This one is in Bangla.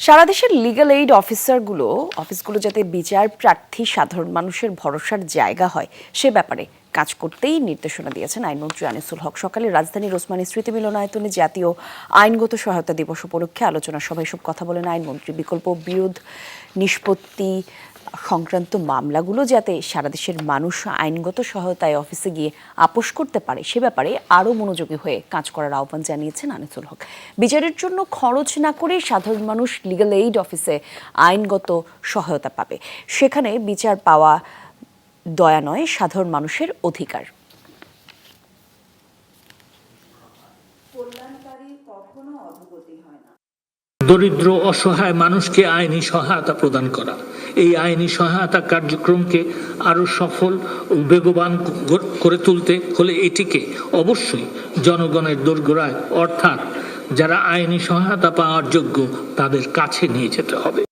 সারা দেশের লিগাল এইড অফিসারগুলো অফিসগুলো যাতে বিচার প্রার্থী সাধারণ মানুষের ভরসার জায়গা হয়, সে ব্যাপারে কাজ করতেই নির্দেশনা দিয়েছেন আইনমন্ত্রী আনিসুল হক। সকালে রাজধানীর ওসমানী স্মৃতি মিলনায়তনে জাতীয় আইনগত সহায়তা দিবস উপলক্ষে আলোচনা সভায় সব কথা বলেন আইনমন্ত্রী। বিকল্প বিরোধ, নিষ্পত্তি সংক্রান্ত মামলাগুলো যাতে সারা দেশের মানুষ আইনগত সহায়তায় অফিসে গিয়ে আপোষ করতে পারে, সে ব্যাপারে আরও মনোযোগী হয়ে কাজ করার আহ্বান জানিয়েছেন আনিসুল হক। বিচারের জন্য খরচ না করে সাধারণ মানুষ লিগ্যাল এইড অফিসে আইনগত সহায়তা পাবে। সেখানে বিচার পাওয়া দয়া নয় সাধারণ মানুষের অধিকার। দরিদ্র অসহায় মানুষকে আইনি সহায়তা প্রদান করা। এই আইনি সহায়তা কার্যক্রমকে আরও সফল ও বেগবান করে তুলতে হলে এটিকে অবশ্যই জনগণের দোরগোড়ায় অর্থাৎ যারা আইনি সহায়তা পাওয়ার যোগ্য তাদের কাছে নিয়ে যেতে হবে।